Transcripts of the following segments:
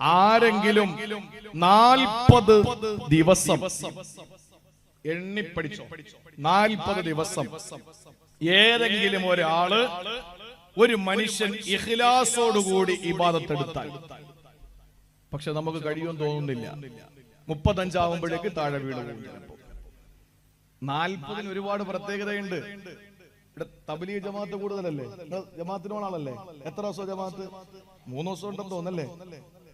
ആരെങ്കിലും നാൽപ്പത് ദിവസം എണ്ണിപ്പടിച്ചോ? നാൽപ്പത് ദിവസം. ഏതെങ്കിലും ഒരാൾ ഒരു മനുഷ്യൻ ഇഖ്ലാസോടുകൂടി ഇബാദത്തെടുത്താൽ. പക്ഷെ നമുക്ക് കഴിയുമെന്ന് തോന്നുന്നില്ല. മുപ്പത്തഞ്ചാവുമ്പോഴേക്ക് താഴെ ചിലപ്പോ. നാൽപ്പതിന് ഒരുപാട് പ്രത്യേകതയുണ്ട്. തബലീഗ് ജമാഅത്ത് കൂടുതലല്ലേ? ജമാഅത്തിനോളാണല്ലേ എത്ര ദിവസം ജമാഅത്ത്? മൂന്ന് ദിവസം ഉണ്ടെന്ന് തോന്നല്ലേ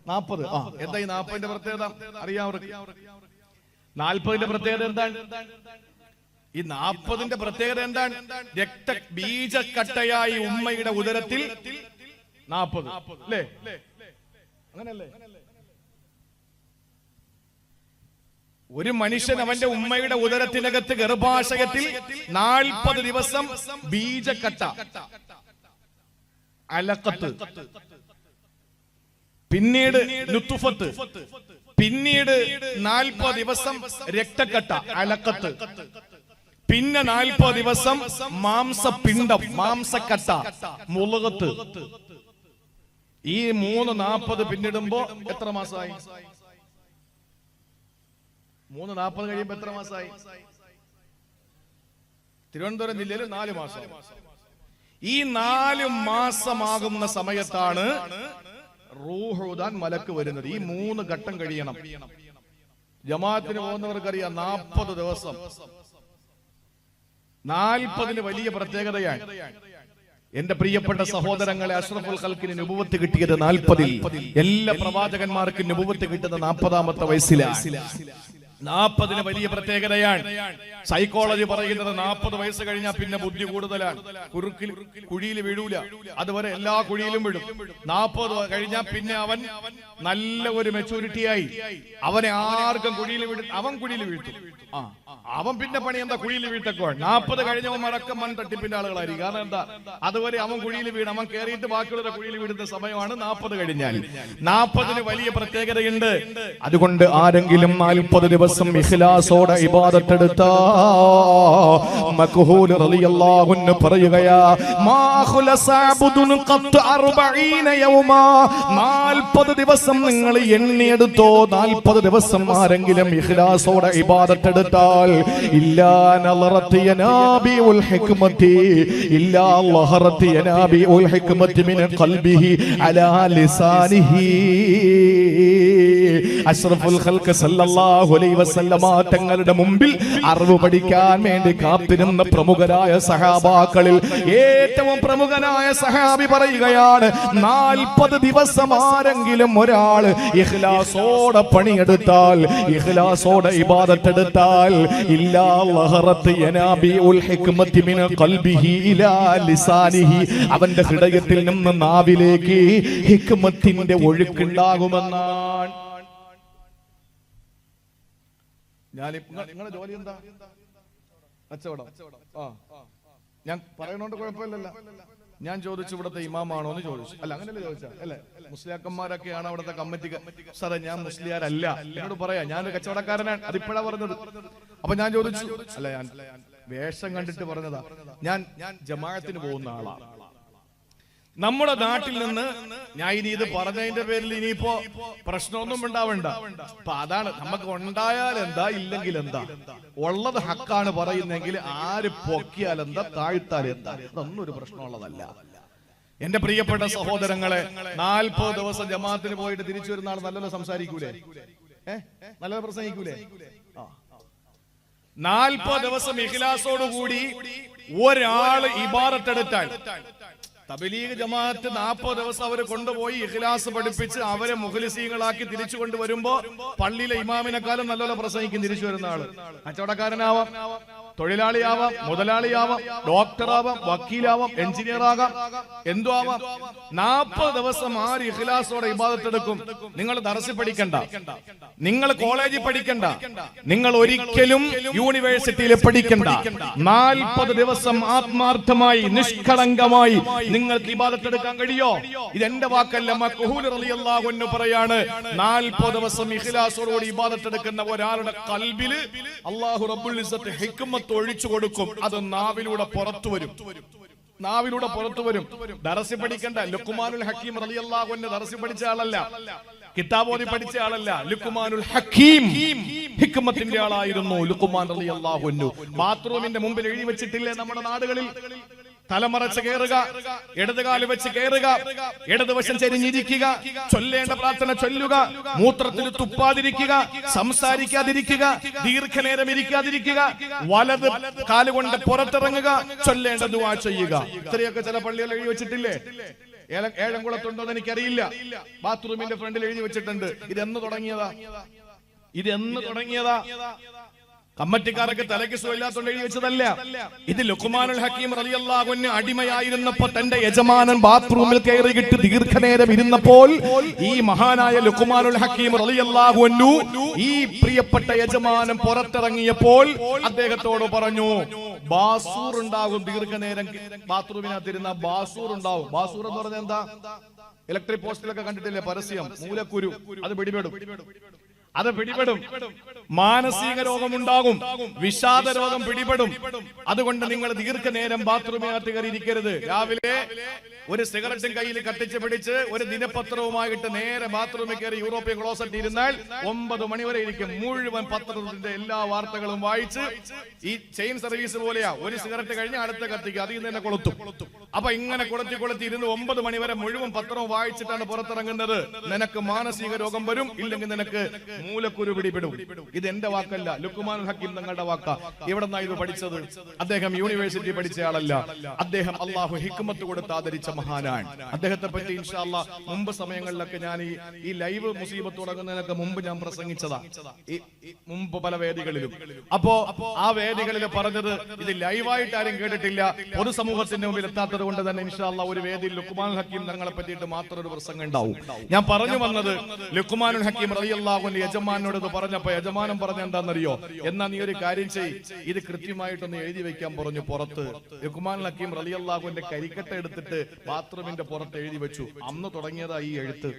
നാൽപ്പത് ആ എന്താ ഈ നാൽപ്പതിന്റെ പ്രത്യേകത? അറിയാവർക്ക്. നാൽപ്പതിന്റെ പ്രത്യേകത എന്താണ്? ഈ നാൽപ്പതിന്റെ പ്രത്യേകത എന്താണ്? രക്ത ബീജക്കട്ടയായി ഉമ്മയുടെ ഉദരത്തിൽ നാൽപ്പത് അല്ലേ അങ്ങനല്ലേ? ഒരു മനുഷ്യൻ അവന്റെ ഉമ്മയുടെ ഉദരത്തിനകത്ത് ഗർഭാശയത്തിൽ നാൽപ്പത് ദിവസം ബീജക്കട്ട. അലക്കത്ത്. പിന്നീട് ലുത്തുഫത്ത് പിന്നീട് നാൽപ്പത് ദിവസം രക്തക്കട്ട അലക്കത്ത്. പിന്നെ നാൽപ്പത് ദിവസം മാംസപിണ്ഡം മാംസക്കട്ട മുളകത്ത്. ഈ മൂന്ന് നാൽപ്പത് പിന്നിടുമ്പോ എത്ര മാസമായി മൂന്ന് നാൽപ്പത് കഴിയുമ്പോ എത്ര മാസമായി തിരുവനന്തപുരം ജില്ലയിൽ നാല് മാസം. ഈ നാല് മാസമാകുന്ന സമയത്താണ് റൂഹുദാൻ മലക്ക് വരുന്നത്. ഈ മൂന്ന് ഘട്ടം കഴിയണം. ജമാഅത്തിന് പോകുന്നവർക്കറിയാം നാൽപ്പത് ദിവസം. നാൽപ്പതിന് വലിയ പ്രത്യേകതയാണ്. എന്റെ പ്രിയപ്പെട്ട സഹോദരങ്ങളെ അഷ്റഫുൽ ഖൽക്കിന് നുപുവത്ത് കിട്ടിയത് നാൽപ്പതിൽ. എല്ലാ പ്രവാചകന്മാർക്കും നുപുവത്ത് കിട്ടുന്ന നാൽപ്പതാമത്തെ വയസ്സിലാണ്. നാൽപ്പതിന് വലിയ പ്രത്യേകതയാണ്. സൈക്കോളജി പറയുന്നത് നാൽപ്പത് വയസ്സ് കഴിഞ്ഞാൽ പിന്നെ ബുദ്ധി കൂടുതലാണ്. കുറുക്കിൽ കുഴിയിൽ വീഴൂല അതുവരെ എല്ലാ കുഴിയിലും വീഴും നാൽപ്പത് കഴിഞ്ഞാൽ പിന്നെ അവൻ നല്ല ഒരു മെച്ചൂരിറ്റിയായി അവനെ ആർക്കും കുഴിയിൽ വീഴും അവൻ കുഴിയിൽ വീഴ്ത്തും. ആ. അവൻ പിന്നെ പണി എന്താ കുഴിയിൽ വീഴ്ത്തക്കോ നാൽപ്പത് കഴിഞ്ഞവൻ മടക്കം മൺ തട്ടിപ്പിന്റെ ആളുകളായിരിക്കും. കാരണം എന്താ? അതുവരെ അവൻ കുഴിയിൽ വീണ് അവൻ കയറിയിട്ട് ബാക്കിയുള്ള കുഴിയിൽ വീടുന്ന സമയമാണ് നാൽപ്പത് കഴിഞ്ഞാൽ. നാൽപ്പതിന് വലിയ പ്രത്യേകതയുണ്ട്. അതുകൊണ്ട് ആരെങ്കിലും നാൽപ്പത് ദിവസം ഇഖ്ലാസോടെ ഇബാദത്തെടുത്ത. മക്ഹൂൽ റളിയല്ലാഹു അൻഹു പറയുകയാ മാ ഖുലസ അബ്ദുൻ ഖത്ത് 40 യൗമാ. 40 ദിവസം നിങ്ങൾ എണ്ണി എടുത്തോ 40 ദിവസം ആരെങ്കിലും ഇഖ്ലാസോടെ ഇബാദത്തെടുത്താൽ ഇല്ലാ നളറത്തി യനാബിഉൽ ഹിക്മത്തി ഇല്ലാ ലഹറത്ത് യനാബിഉൽ ഹിക്മത്തി മിൻ ഖൽബിഹി അലാ ലിസാനിഹി. അഷ്റഫുൽ ഖൽഖ സല്ലല്ലാഹു അലൈഹി തങ്ങളുടെ മുമ്പിൽ അറിവ് പഠിക്കാൻ വേണ്ടി കാത്തിരുന്ന പ്രമുഖരായ സഹാബാക്കളിൽ ഏറ്റവും പ്രമുഖനായ സഹാബി പറയുകയാണ് നാൽപ്പത് ദിവസം ആരെങ്കിലും ഒരാൾ ഇഹ്ലാസോടെ പണിയെടുത്താൽ ഇല്ലാ ലഹറത്ത് യനാബിഉൽ ഹിക്മത്തി മിൻ ഖൽബിഹി ഇലാ അവന്റെ ഹൃദയത്തിൽ നിന്ന് നാവിലേക്ക് ഹിക്മത്തിന്റെ ഒഴുക്കുണ്ടാകുമെന്നാണ്. ഞാൻ നിങ്ങളുടെ ജോലി എന്താ? കച്ചവടം. ആ. ഞാൻ പറയണോണ്ട് കുഴപ്പമില്ലല്ലോ. ഞാൻ ചോദിച്ചു ഇവിടുത്തെ ഇമാമാണോ എന്ന് ചോദിച്ചു. അല്ല അങ്ങനെയല്ലേ ചോദിച്ചാ? അല്ലേ? മുസ്ലിയാക്കന്മാരൊക്കെയാണ് അവിടുത്തെ കമ്മിറ്റി സാറേ ഞാൻ മുസ്ലിയാരല്ല. എന്നോട് പറയാ ഞാൻ കച്ചവടക്കാരനാണ്. അതിപ്പോഴാ പറഞ്ഞത്. അപ്പൊ ഞാൻ ചോദിച്ചു. അല്ല ഞാൻ വേഷം കണ്ടിട്ട് പറഞ്ഞതാ. ഞാൻ ഞാൻ ജമാഅത്തിന് പോകുന്ന ആളാണ് നമ്മുടെ നാട്ടിൽ നിന്ന് ഞാൻ ഇനി ഇത് പറഞ്ഞതിന്റെ പേരിൽ ഇനിയിപ്പോ പ്രശ്നമൊന്നും ഉണ്ടാവണ്ട. അപ്പൊ അതാണ് നമുക്ക് ഉണ്ടായാൽ എന്താ ഇല്ലെങ്കിൽ എന്താ? ഉള്ളത് ഹക്കാണ് പറയുന്നെങ്കിൽ ആര് പൊക്കിയാൽ എന്താ താഴ്ത്താൽ എന്താ? അതൊന്നും ഒരു പ്രശ്നമുള്ളതല്ല. എന്റെ പ്രിയപ്പെട്ട സഹോദരങ്ങളെ നാൽപ്പത് ദിവസം ജമാഅത്തിന് പോയിട്ട് തിരിച്ചു വരുന്ന ആൾ നല്ലല്ലോ സംസാരിക്കൂലേ? നല്ലത് പ്രസംഗിക്കൂലേ? ആ. നാൽപ്പത് ദിവസം ഇഖിലാസോടുകൂടി ഒരാൾ ഇബാറത്തെടുത്താൽ തബലീഗ് ജമാഅത്ത് നാൽപ്പത് ദിവസം അവരെ കൊണ്ടുപോയി ഇഖ്ലാസ് പഠിപ്പിച്ച് അവരെ മുഖലിസീങ്ങളാക്കി തിരിച്ചു കൊണ്ടുവരുമ്പോ പള്ളിയിലെ ഇമാമിനെക്കാളും നല്ലപോലെ പ്രസംഗിക്കും തിരിച്ചു വരുന്ന ആൾ. കച്ചവടക്കാരനാവാം തൊഴിലാളിയാവാം മുതലാളിയാവാം ഡോക്ടറാവാം വക്കീലാവാം എഞ്ചിനീയർ ആകാം എന്തോ ആവാം നാൽപ്പത് ദിവസം ആര് ഇഖ്ലാസോടെ ഇബാദത്തെടുക്കും നിങ്ങൾ ദർസി പഠിക്കണ്ട. നിങ്ങൾ കോളേജിൽ പഠിക്കണ്ട. നിങ്ങൾ ഒരിക്കലും യൂണിവേഴ്സിറ്റിയിൽ പഠിക്കണ്ട. നാൽപ്പത് ദിവസം ആത്മാർത്ഥമായി നിഷ്കളങ്കമായി നിങ്ങൾക്ക് ഇബാദത്തെടുക്കാൻ കഴിയോ? ഇത് എന്റെ വാക്കല്ല മക്ഹൂൽ റളിയല്ലാഹു അൻഹു പറയാണ് നാൽപ്പത് ദിവസം ഇഖ്ലാസോടുകൂടി ഇബാദത്തെടുക്കുന്ന ഒരാളുടെ കൽബിൽ അള്ളാഹു റബ്ബുൽ ഇസ്സത്ത് ഹിക്മത്ത് ഒഴിച്ചു കൊടുക്കും. അത് നാവിലൂടെ പുറത്തു വരും. നാവിലൂടെ പുറത്തു വരും. ദറസി പഠിക്കണ്ട. ലുക്കുമാനുൽ ഹക്കീം റളിയല്ലാഹു അൻഹു ദറസി പഠിച്ച ആളല്ല. കിതാബോധി പഠിച്ച ആളല്ല. ലുക്കുമാനുൽ ഹക്കീം ഹിക്മത്തിന്റെ ആളായിരുന്നു ലുക്കുമാൻ റളിയല്ലാഹു അൻഹു. ബാത്റൂമിന്റെ മുമ്പിൽ എഴുതി വെച്ചിട്ടില്ലേ നമ്മുടെ നാടുകളിൽ? തലമറച്ച് കയറുക ഇടതുകാൽ വെച്ച് കയറുക ഇടതുവശം ചെരിഞ്ഞിരിക്കുക ചൊല്ലേണ്ട പ്രാർത്ഥന ചൊല്ലുക മൂത്രത്തിൽ തുപ്പാതിരിക്കുക സംസാരിക്കാതിരിക്കുക ദീർഘനേരം ഇരിക്കാതിരിക്കുക വലത് കാലുകൊണ്ട് പുറത്തിറങ്ങുക ചൊല്ലേണ്ട ദുവാ ചെയ്യുക. ഇത്രയൊക്കെ ചില പള്ളികൾ എഴുതി വെച്ചിട്ടില്ലേ? ഏഴം ഏഴംകുളത്തുണ്ടോ എന്ന് എനിക്കറിയില്ല. ബാത്റൂമിന്റെ ഫ്രണ്ടിൽ എഴുതി വെച്ചിട്ടുണ്ട്. ഇതെന്ന് തുടങ്ങിയതാ? ഇതെന്ന് തുടങ്ങിയതാ? കമ്മറ്റിക്കാരൊക്കെ തലയ്ക്ക് സുഖമില്ലാത്തോണ്ട് എഴുതി വെച്ചതല്ല. ഇത് ലുക്കുമാനുൽ ഹക്കീം റളിയല്ലാഹുവിന് അടിമയായിരുന്നപ്പോ തന്റെ യജമാനൻ ബാത്റൂമിൽ കയറിയിട്ട് ദീർഘനേരം ഇരുന്നപ്പോൾ ഈ മഹാനായ ലുക്കുമാനുൽ ഹക്കീം റളിയല്ലാഹുവിനു ഈ പ്രിയപ്പെട്ട യജമാനൻ പുറത്തിറങ്ങിയപ്പോൾ അദ്ദേഹത്തോട് പറഞ്ഞു ബാസൂർ ഉണ്ടാകും ദീർഘനേരം ബാത്റൂമിനകത്തിരുന്ന ബാസൂർ ഉണ്ടാവും. ബാസൂർ എന്ന് പറഞ്ഞ എന്താ? ഇലക്ട്രിക് പോസ്റ്റിലൊക്കെ കണ്ടിട്ടില്ലേ പരസ്യം? മൂലക്കുരു. അത് പിടിപെടും. അത് പിടിപെടും. മാനസിക രോഗമുണ്ടാകും. വിഷാദ രോഗം പിടിപെടും. അതുകൊണ്ട് നിങ്ങൾ ദീർഘനേരം ബാത്റൂമിനകത്ത് കയറിയിരിക്കരുത്. രാവിലെ ഒരു സിഗരറ്റും കയ്യിൽ കത്തിച്ച് പിടിച്ച് ഒരു ദിനപത്രവുമായിട്ട് നേരെ ബാത്റൂമിൽ കയറി യൂറോപ്യൻ ക്ലോസറ്റ് ഇരുന്നാൽ ഒമ്പത് മണിവരെ ഇരിക്കും. മുഴുവൻ പത്രത്തിന്റെ എല്ലാ വാർത്തകളും വായിച്ച് ഈ ചെയിൻ സർവീസ് പോലെയാ. ഒരു സിഗരറ്റ് കഴിഞ്ഞ് അടുത്ത കത്തിക്കുക അതിൽ തന്നെ കൊളുത്തും. അപ്പൊ ഇങ്ങനെ കൊളുത്തി കൊളുത്തി ഇരുന്ന് ഒമ്പത് മണിവരെ മുഴുവൻ പത്രവും വായിച്ചിട്ടാണ് പുറത്തിറങ്ങുന്നത്. നിനക്ക് മാനസിക രോഗം വരും. ഇല്ലെങ്കിൽ നിനക്ക് മൂലക്കുരു പിടിപെടും. ഇത് എന്റെ വാക്കല്ല. ലുക്കുമാൻ ഹക്കീം തങ്ങളുടെ വാക്ക. എവിടെ നിന്നാണ് ഇത് പഠിച്ചത്? അദ്ദേഹം യൂണിവേഴ്സിറ്റി പഠിച്ച ആളല്ല. അദ്ദേഹം അള്ളാഹു ഹിക്മത്ത് കൊടുത്ത് ആദരിച്ച മഹാനാണ്. അദ്ദേഹത്തെ പറ്റി ഇൻഷാല്ല മുമ്പ് സമയങ്ങളിലൊക്കെ ഞാൻ ഈ ഈ ലൈവ് മുസീബത്ത് തുടങ്ങുന്നതിനൊക്കെ മുമ്പ് ഞാൻ പ്രസംഗിച്ചതാ. ഈ മുമ്പ് പല വേദികളിലും. അപ്പോ ആ വേദികളിൽ പറഞ്ഞത് ഇത് ലൈവായിട്ട് ആരും കേട്ടിട്ടില്ല. പൊതുസമൂഹത്തിന്റെ മുമ്പിൽ എത്താത്തത് കൊണ്ട് തന്നെ ഇൻഷാല്ല ഒരു വേദിയിൽ ലുക്കുമാൻ ഹക്കീം തങ്ങളെ പറ്റിയിട്ട് മാത്രം ഒരു പ്രസംഗം ഉണ്ടാവും. ഞാൻ പറഞ്ഞു വന്നത് ലുക്കുമാനുൽ ഹക്കീം റളിയല്ലാഹുവിന്റെ യജമാനോട് പറഞ്ഞപ്പോ യജമാനൻ പറഞ്ഞ എന്താണെന്നറിയോ? എന്നാ നീ ഒരു കാര്യം ചെയ്. ഇത് കൃത്യമായിട്ടൊന്ന് എഴുതി വെക്കാൻ പറഞ്ഞു പുറത്ത്. ലുക്കുമാനുൽ ഹക്കീം അള്ളാഹുവിന്റെ കരിക്കട്ട എടുത്തിട്ട് ബാത്റൂമിന്റെ പുറത്ത് എഴുതി വെച്ചു. അന്ന് തുടങ്ങിയതാ ഈ എഴുത്ത്.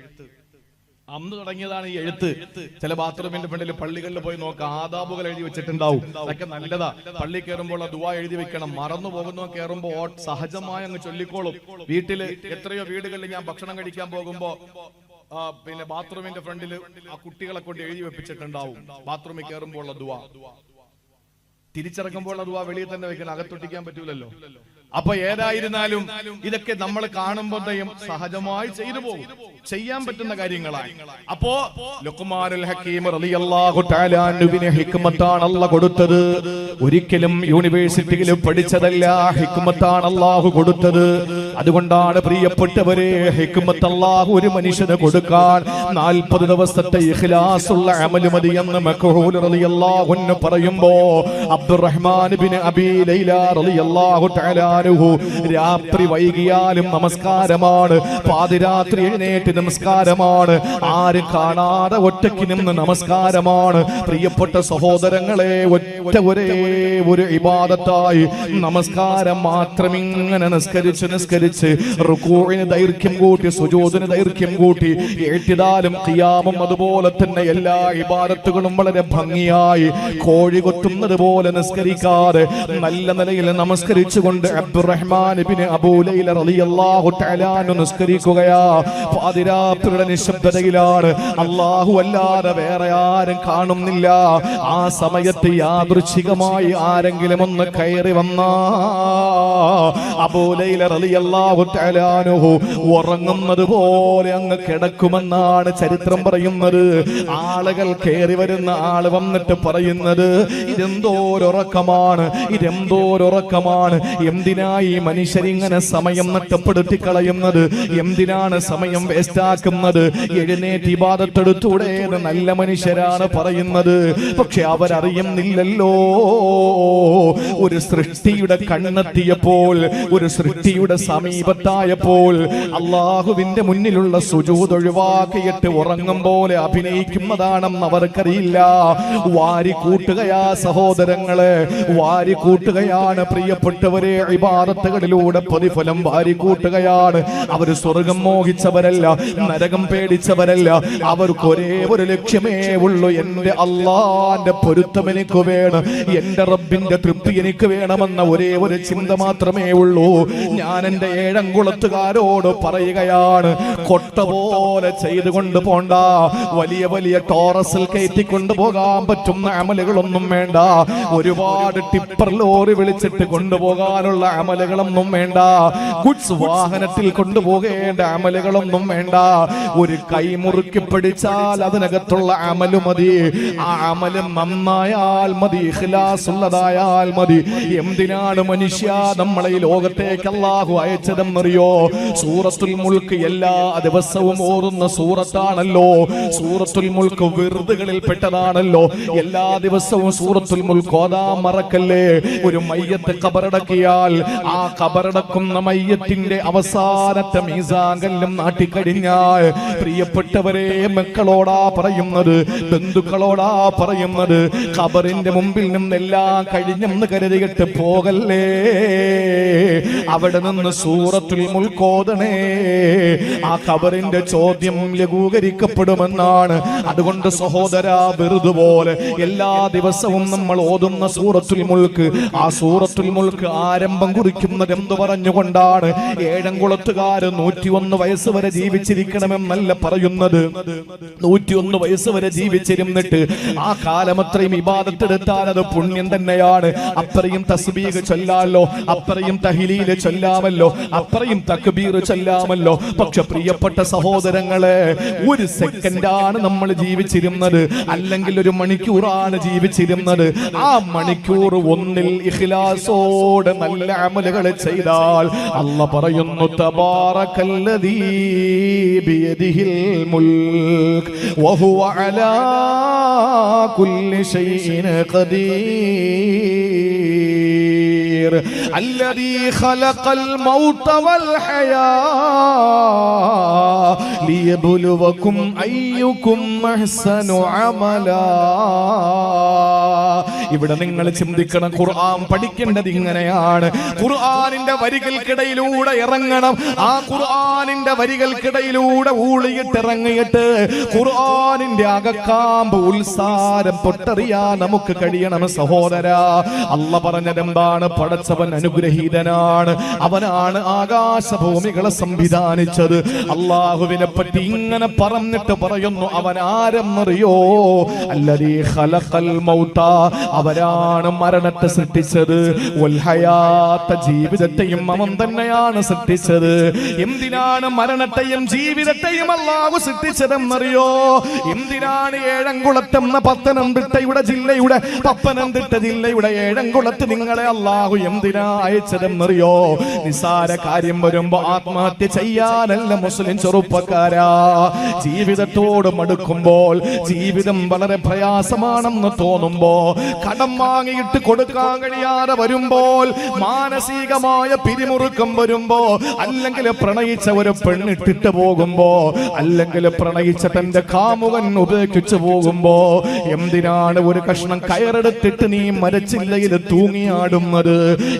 അന്ന് തുടങ്ങിയതാണ് ഈ എഴുത്ത്. ചില ബാത്റൂമിന്റെ ഫ്രണ്ടിൽ പള്ളികളിൽ പോയി നോക്കാം ആദാബുകൾ എഴുതി വെച്ചിട്ടുണ്ടാവും. അതൊക്കെ നല്ലതാ. പള്ളി കയറുമ്പോൾ ആ ദുവാ എഴുതി വെക്കണം. മറന്നു പോകുന്നു കയറുമ്പോ സഹജമായി അങ്ങ് ചൊല്ലിക്കോളും. വീട്ടിൽ എത്രയോ വീടുകളിൽ ഞാൻ ഭക്ഷണം കഴിക്കാൻ പോകുമ്പോ പിന്നെ ബാത്റൂമിന്റെ ഫ്രണ്ടിൽ ആ കുട്ടികളെ കൊണ്ട് എഴുതി വെപ്പിച്ചിട്ടുണ്ടാവും. ബാത്റൂമിൽ കയറുമ്പോൾ ഉള്ള ദുവാ. തിരിച്ചിറങ്ങുമ്പോൾ ദുവാ വെളിയിൽ തന്നെ വെക്കണം അകത്തൊട്ടിക്കാൻ പറ്റൂലല്ലോ. അപ്പൊ ഏതായിരുന്നാലും ഇതൊക്കെ നമ്മൾ കാണുമ്പോൾ കാണുമ്പോഴത്തേയും സഹജമായി ചെയ്തു പോകും. ചെയ്യാൻ പറ്റുന്ന കാര്യങ്ങളാണ് അപ്പോ ലുക്മാനുൽ ഹക്കീം റളിയല്ലാഹു തആല അൻഹുവിനെ ഹിക്മത്താണ് അല്ലാഹ് കൊടുത്തത്. ഒരിക്കലും യൂണിവേഴ്സിറ്റിയിൽ പഠിച്ചതല്ല ഹിക്മത്താണ് അല്ലാഹു കൊടുത്തത്. അതുകൊണ്ടാണ് പ്രിയപ്പെട്ടവരെ ഹിക്മത്ത് അല്ലാഹു ഒരു മനുഷ്യന് കൊടുക്കാൻ നാൽപ്പത് ദിവസത്തെ ഇഖ്ലാസുള്ള അമൽ മതി എന്ന് മഖൂൽ റളിയല്ലാഹു അൻഹു പറയുമ്പോ അബ്ദുറഹ്മാൻ ബിൻ അബീ ലൈല റളിയല്ലാഹു തആല അൻഹു രാത്രി വൈകിയാലും നമസ്കാരമാണ്. പാതിരാത്രി എഴുന്നേറ്റ് നമസ്കാരമാണ്. ആരും കാണാതെ ഒറ്റയ്ക്ക് നിന്ന് നമസ്കാരമാണ്. പ്രിയപ്പെട്ട സഹോദരങ്ങളെ ഒറ്റ ഒരേ ഒരു ഇബാദത്തായി നമസ്കാരം മാത്രം ഇങ്ങനെ നിസ്കരിച്ച് നിസ്കരിച്ച് റുക്കൂഴിന് ദൈർഘ്യം കൂട്ടി സുജോതിന് ദൈർഘ്യം കൂട്ടി ഏറ്റിതാലും കിയാമും അതുപോലെ തന്നെ എല്ലാ ഇബാദത്തുകളും വളരെ ഭംഗിയായി കോഴി കൊത്തുന്നത് പോലെ നിസ്കരിക്കാതെ നല്ല നിലയിൽ നമസ്കരിച്ചുകൊണ്ട് അബ്ദുറഹ്മാൻ ഇബ്നു അബൂലൈല റളിയല്ലാഹു തആല നിസ്കരിക്കുകയാ. പാതിരാത്രിയുടെ നിശബ്ദതയിലാണ്. അല്ലാഹു അല്ലാതെ വേറെ ആരും കാണുന്നില്ല. ആ സമയത്ത് യാദൃച്ഛികമായി ആരെങ്കിലും ഒന്ന് കയറി വന്നാ. അബൂലൈല റളിയല്ലാഹു തആല ഉറങ്ങുന്നത് പോലെ അങ്ങ് കിടക്കുമെന്നാണ് ചരിത്രം പറയുന്നത്. ആളുകൾ കയറി വരുന്ന ആൾ വന്നിട്ട് പറയുന്നത് ഇതെന്തോരുറക്കമാണ് ഇതെന്തോരുറക്കമാണ് എന്തിനായി മനുഷ്യരിങ്ങനെ സമയം നഷ്ടപ്പെടുത്തി കളയുന്നത് എന്തിനാണ് സമയം വേസ്റ്റാക്കുന്നത്? എഴുന്നേറ്റ് ഇബാദത്തെടുത്തൂടെ എന്ന് നല്ല മനുഷ്യരാണ് പറയുന്നത്. പക്ഷെ അവരറിയുന്നില്ലല്ലോ. ഒരു സൃഷ്ടിയുടെ കണ്ണെത്തിയപ്പോൾ ഒരു സൃഷ്ടിയുടെ സമീപത്തായപ്പോൾ അള്ളാഹുവിന്റെ മുന്നിലുള്ള സുജൂത് ഒഴിവാക്കിയിട്ട് ഉറങ്ങും പോലെ അഭിനയിക്കുന്നതാണെന്ന് അവർക്കറിയില്ല. വാരി കൂട്ടുകയാ സഹോദരങ്ങളെ. വാരി കൂട്ടുകയാണ് പ്രിയപ്പെട്ടവരെ ഇബാദത്തുകളിലൂടെ പ്രതിഫലം വാരിക്കൂട്ടുകയാണ്. അവർ സ്വർഗം മോഹിച്ചവരല്ല നരകം പേടിച്ചവരല്ല. അവർക്ക് ഒരേ ഒരു ലക്ഷ്യമേ ഉള്ളൂ. എന്റെ അള്ളാന്റെ പൊരുത്തം എനിക്ക് വേണം. എന്റെ റബ്ബിന്റെ തൃപ്തി എനിക്ക് വേണമെന്ന ഒരേ ഒരു ചിന്ത മാത്രമേ ഉള്ളൂ. ഞാൻ എന്റെ ഏഴംകുളത്തുകാരോട് പറയുകയാണ് കൊട്ട പോലെ ചെയ്തുകൊണ്ട് പോണ്ട. വലിയ വലിയ ടോറസിൽ കയറ്റിക്കൊണ്ട് കൊണ്ടുപോകാൻ പറ്റുന്ന അമലുകളൊന്നും വേണ്ട. ഒരുപാട് ടിപ്പർ ലോറി വിളിച്ചിട്ട് കൊണ്ടുപോകാനുള്ള അമലുകളൊന്നും വേണ്ട. ഗുഡ്സ് വാഹനത്തിൽ കൊണ്ടുപോകേണ്ട അമലകളൊന്നും വേണ്ട. ഒരു കൈമുറുക്കി പിടിച്ചാൽ അതിനകത്തുള്ള അമൽ മതി. ആ അമൽ നന്നായാൽ മതി ഇഖ്ലാസ് ഉള്ളതായാൽ മതി. എന്തിനാണ് മനുഷ്യ നമ്മളെ ഈ ലോകത്തേക്ക് അള്ളാഹു അയച്ചതെന്നറിയോ? സൂറത്തുൽ മുൽക്ക് എല്ലാ ദിവസവും ഓറുന്ന സൂറത്താണല്ലോ. സൂറത്തുൽ മുൽക്ക് വിറുതുകളിൽ പെട്ടതാണല്ലോ എല്ലാ ദിവസവും സൂറത്തുൽ മുൽക്ക് ഓതാ മറക്കല്ലേ? ഒരു മയ്യത്ത് കബറടക്കിയാൽ ആ കബറടക്കുന്ന മയ്യത്തിന്റെ അവസാനത്തെ മീസാങ്കല്ലും നാട്ടിക്കഴിഞ്ഞാൽ പ്രിയപ്പെട്ടവരെ മക്കളോടാ പറയുന്നത് ബന്ധുക്കളോടാ പറയുന്നത് ഖബറിന്റെ മുമ്പിൽ നിന്നെല്ലാം കഴിഞ്ഞെന്ന് കരുതിയിട്ട് പോകല്ലേ? അവിടെ നിന്ന് സൂറത്തിൽ മുൾക്കോതണേ ആ ഖബറിന്റെ ചോദ്യം ലഘൂകരിക്കപ്പെടുമെന്നാണ്. അതുകൊണ്ട് സഹോദര വെറുതുപോലെ എല്ലാ ദിവസവും നമ്മൾ ഓതുന്ന സൂറത്തുൽ മുൾക്ക് ആ സൂറത്തുൽ മുൾക്ക് ആരംഭം കുറിക്കുന്നത് എന്ത് പറഞ്ഞുകൊണ്ടാണ് ഏഴംകുളത്തുകാര് നൂറ്റിയൊന്ന് വയസ്സ് വരെ ജീവിച്ചിരിക്കണമെന്നല്ല പറയുന്നത്. നൂറ്റിയൊന്ന് വയസ്സ് വരെ ജീവിച്ചിരുന്നിട്ട് ആ കാലം അത്രയും ഇബാദത്തെടുത്താൽ അത് പുണ്യം തന്നെയാണ്. അത്രയും തസ്ബീഗ് ചൊല്ലാമല്ലോ അത്രയും തഹിലീൽ ചൊല്ലാമല്ലോ അത്രയും തക്ബീർ ചൊല്ലാമല്ലോ. പക്ഷെ പ്രിയപ്പെട്ട സഹോദരങ്ങളെ ഒരു സെക്കൻഡാണ് നമ്മൾ ജീവിച്ചിരുന്നത്. അല്ലെങ്കിൽ ഒരു മണിക്കൂറാണ് ജീവിച്ചിരുന്നത്. ആ മണിക്കൂർ ഒന്നിൽ ഇഖ്ലാസോടെ നല്ല അമലുകൾ ചെയ്താൽ അല്ല പറയുന്നു തബാറക്കല്ലദീ ബിയദിഹിൽ മുൽക് വഹുവ അലാ കുല്ലി ഷൈഇൻ ഖദീർ അല്ലദീ ഖലഖൽ മൗത വൽ ഹയാ ലിയബ്ലുവകും അയ്യുക്കും അഹ്സനു അമലാ ഇവിടെ നിങ്ങൾ ചിന്തിക്കണം ഖുർആൻ പഠിക്കേണ്ടത് ഇങ്ങനെയാണ്. ഖുർആനിന്റെ വരികൾക്കിടയിലൂടെ ഇറങ്ങണം. ആ ഖുർആനിന്റെ വരികൾക്കിടയിലൂടെ ഊളിയിട്ട് ഇറങ്ങിയിട്ട് ഖുർആനിന്റെ അകക്കാമ്പ് ഉത്സാരം പൊട്ടറിയാൻ നമുക്ക് കഴിയണം സഹോദര. അല്ല പറഞ്ഞതെന്താണ്? പടച്ചവൻ അനുഗ്രഹീതനാണ്. അവനാണ് ആകാശഭൂമികളെ സംവിധാനിച്ചത്. അള്ളാഹുവിനെ പറ്റി ഇങ്ങനെ പറഞ്ഞിട്ട് പറയുന്നു അവൻ ആരെന്നറിയോ അല്ലതീ ഖലഖൽ അവരാണ് മരണത്തെ സൃഷ്ടിച്ചത്. ഒൽഹയാത്ത ജീവിതത്തെയും അവൻ തന്നെയാണ് സൃഷ്ടിച്ചത്. എന്തിനാണ് മരണത്തെയും ജീവിതത്തെയും അള്ളാഹു സൃഷ്ടിച്ചതെന്നറിയോ? എന്തിനാണ് ഏഴംകുളത്തെന്ന പത്തനംതിട്ടയുടെ ജില്ലയുടെ പത്തനംതിട്ട ജില്ലയുടെ ഏഴംകുളത്ത് നിങ്ങളെ അള്ളാഹു എന്തിനാ അയച്ചതെന്നറിയോ? നിസാര കാര്യം വരുമ്പോ ആത്മഹത്യ ചെയ്യാനല്ല മുസ്ലിം ചെറുപ്പക്കാരാ. ജീവിതത്തോട് മടുക്കുമ്പോൾ ജീവിതം വളരെ പ്രയാസമാണെന്ന് തോന്നുമ്പോ കടം വാങ്ങിയിട്ട് കൊടുക്കാൻ കഴിയാതെ വരുമ്പോൾ മാനസികമായ പിരിമുറുക്കം വരുമ്പോ അല്ലെങ്കിൽ പ്രണയിച്ച ഒരു പെണ്ണിട്ടിട്ട് പോകുമ്പോ അല്ലെങ്കിൽ പ്രണയിച്ച തന്റെ കാമുകൻ ഉപേക്ഷിച്ചു പോകുമ്പോ എന്തിനാണ് ഒരു കഷ്ണം കയറെടുത്തിട്ട് നീ മരച്ചില്ലയിൽ തൂങ്ങിയാടുന്നത്?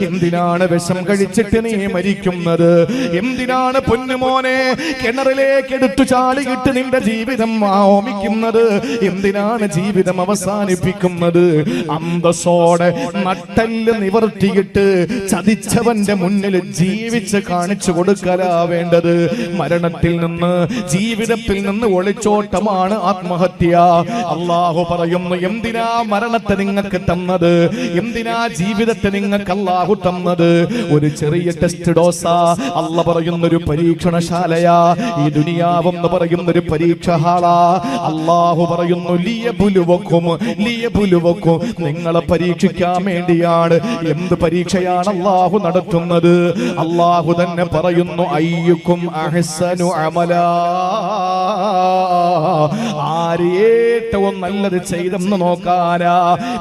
എന്തിനാണ് വിഷം കഴിച്ചിട്ട് നീ മരിക്കുന്നത്? എന്തിനാണ് പൊന്നുമോനെ കിണറിലേക്ക് എടുത്തു ചാടിയിട്ട് നിന്റെ ജീവിതം ഓമിക്കുന്നത് എന്തിനാണ് ജീവിതം അവസാനിപ്പിക്കുന്നത്? അന്തസ്സോടെ നട്ടൽ നിവർത്തിയിട്ട് ചതിച്ചവന്റെ മുന്നിൽ ജീവിച്ച് കാണിച്ചു കൊടുക്കലാ വേണ്ടത്. മരണത്തിൽ നിന്ന് ജീവിതത്തിൽ നിന്ന് ഒളിച്ചോട്ടമാണ് ആത്മഹത്യ. അള്ളാഹു പറയുന്നു എന്തിനാ മരണത്തെ നിങ്ങൾക്ക് തന്നത്? എന്തിനാ ജീവിതത്തെ നിങ്ങൾക്ക് അള്ളാഹു തന്നത്? ഒരു ചെറിയ ടെസ്റ്റ് ഡോസ. അല്ല പറയുന്ന ഒരു പരീക്ഷണശാലയാ. ഈ ദുനിയാവെന്ന് പറയുന്ന ഒരു പരീക്ഷഹാളാ അള്ളാഹു പറയുന്നു ലിയ പുലുവക്കും ലിയബുലുവക്കും ലിയബുലുവക്കും നിങ്ങളെ പരീക്ഷിക്കാൻ വേണ്ടിയാണ്. എന്ത് പരീക്ഷയാണ് അള്ളാഹു നടത്തുന്നത്? അള്ളാഹു തന്നെ പറയുന്നു അയ്യുക്കും അഹ്സനു അമലാ. ആര് ഏറ്റവും നല്ലത് ചെയ്തെന്ന് നോക്കാനാ.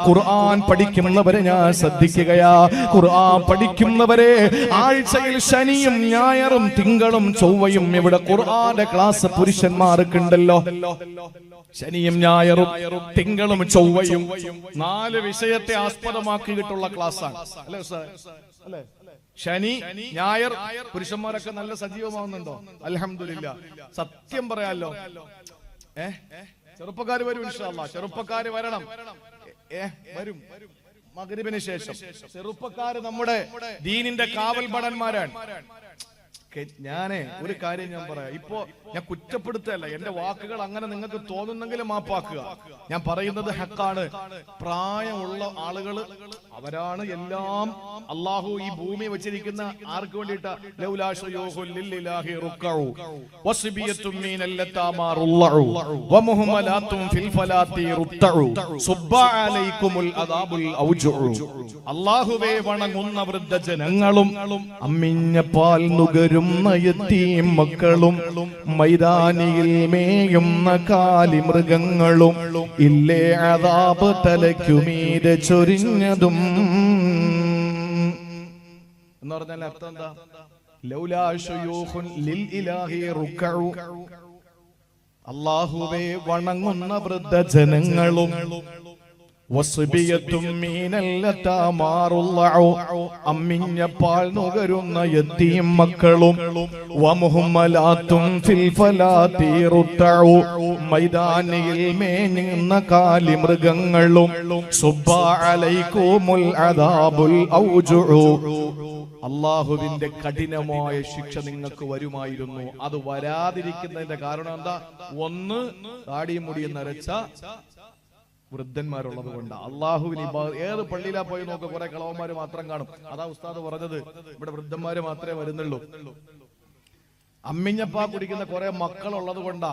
ഖുർആൻ പഠിക്കുന്നവരെ ഞാൻ ശ്രദ്ധിക്കുകയാ. ഖുർആൻ പഠിക്കുന്നവരെ ആഴ്ചയിൽ ശനിയും ഞായറും തിങ്കളും ചൊവ്വയും ഇവിടെ ഖുർആന്റെ ക്ലാസ് പുരുഷന്മാർക്കുണ്ടല്ലോ. ശനിയും ഞായറും തിങ്കളും ചൊവ്വയും നാല് വിഷയത്തെ ആസ്പദമാക്കിയിട്ടുള്ള ക്ലാസ്സാണ്. അല്ലേ സാർ അല്ലേ? ശനി ഞായർ പുരുഷന്മാരൊക്കെ നല്ല സജീവമാവുന്നുണ്ടോ? അലഹമില്ല സത്യം പറയാലോ. ഏ? ചെറുപ്പക്കാര് വരും ഇൻഷാല്ലാ ചെറുപ്പക്കാര് വരണം. ഏ? വരും. മകരിബിന് ശേഷം. ചെറുപ്പക്കാര് നമ്മുടെ ദീനിന്റെ കാവൽ ഭടന്മാരാണ് ഞാനേ ഒരു കാര്യം ഞാൻ പറയാം. ഇപ്പോ ഞാൻ കുറ്റപ്പെടുത്തല്ല. എന്റെ വാക്കുകൾ അങ്ങനെ നിങ്ങൾക്ക് തോന്നുന്നെങ്കിൽ മാപ്പാക്കുക. ഞാൻ പറയുന്നത് ഹക്കാണ്. പ്രായമുള്ള ആളുകൾ അവരാണ് എല്ലാം അള്ളാഹു ഈ ഭൂമി വെച്ചിരിക്കുന്ന ആർക്ക് വേണ്ടിയിട്ടാ? അള്ളാഹുവേ വണങ്ങുന്ന വൃദ്ധ ജനങ്ങളും അമ്മിഞ്ഞ പാൽ നുകരുന്ന യത്തീം മക്കളും മൈതാനിയിൽ മേയുന്ന കാലി മൃഗങ്ങളും ഇല്ലേ അതാപ് തലയ്ക്കുമീരെ ചൊരിഞ്ഞതും. എന്ന് പറഞ്ഞാൽ അർത്ഥം എന്താ? അള്ളാഹുവെ വണങ്ങുന്ന വൃദ്ധജനങ്ങളും വസ്ബിയത്തും മീനല്ലത്താമാറുള്ളഉ. അമ്മിഞ്ഞ പാൽ നുകരുന്ന യത്തീം മക്കളും വമുഹമ്മലാത്തും മൈതാനിയിൽ മേഞ്ഞുന്ന കാലി മൃഗങ്ങളും സുബ്ബ അലൈക്കുമുൽ അദാബുൽ ഔജുഉ. അള്ളാഹുവിന്റെ കഠിനമായ ശിക്ഷ നിങ്ങൾക്ക് വരുമായിരുന്നു. അത് വരാതിരിക്കുന്നതിന്റെ കാരണം എന്താ? ഒന്ന് താടിയും മുടിയും നരച്ച. വൃദ്ധന്മാരുള്ളത് കൊണ്ട്. അള്ളാഹുവിന് ഏത് പള്ളിയിലാ പോയി നോക്ക് കുറെ കളവന്മാര് മാത്രം കാണും. അതാ ഉസ്താദ് പറഞ്ഞത്. ഇവിടെ വൃദ്ധന്മാര് മാത്രമേ വരുന്നുള്ളൂ. അമ്മിഞ്ഞപ്പ കുടിക്കുന്ന കുറെ മക്കളുള്ളത് കൊണ്ടാ.